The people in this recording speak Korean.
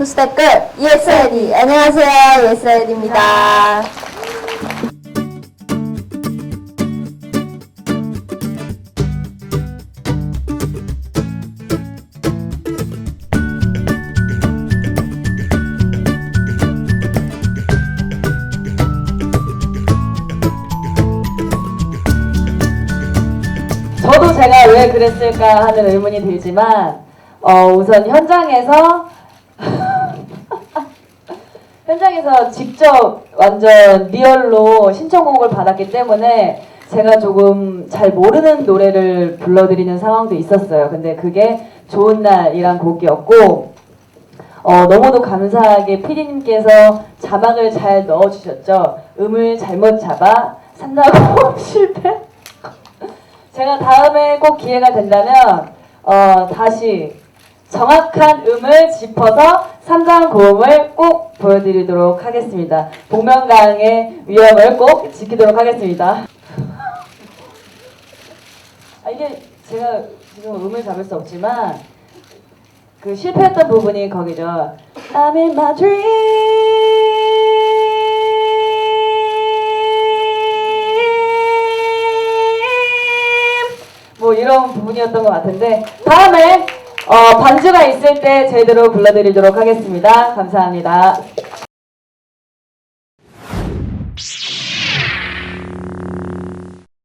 부스댓글 ESID 안녕하세요. ESID입니다. 저도 제가 왜 그랬을까 하는 의문이 들지만 어, 우선 현장에서 현장에서 직접 완전 리얼로 신청곡을 받았기 때문에 제가 조금 잘 모르는 노래를 불러드리는 상황도 있었어요. 근데 그게 좋은 날이란 곡이었고 어, 너무도 감사하게 피디님께서 자막을 잘 넣어주셨죠. 음을 잘못 잡아 산다고 실패. 제가 다음에 꼭 기회가 된다면 어, 다시 정확한 음을 짚어서 삼장 고음을 꼭 보여드리도록 하겠습니다. 복면가왕의 위험을 꼭 지키도록 하겠습니다. 아, 이게 제가 지금 음을 잡을 수 없지만 그 실패했던 부분이 거기죠. I'm in my dream. 뭐 이런 부분이었던 것 같은데 다음에 어, 반주가 있을 때 제대로 불러드리도록 하겠습니다. 감사합니다.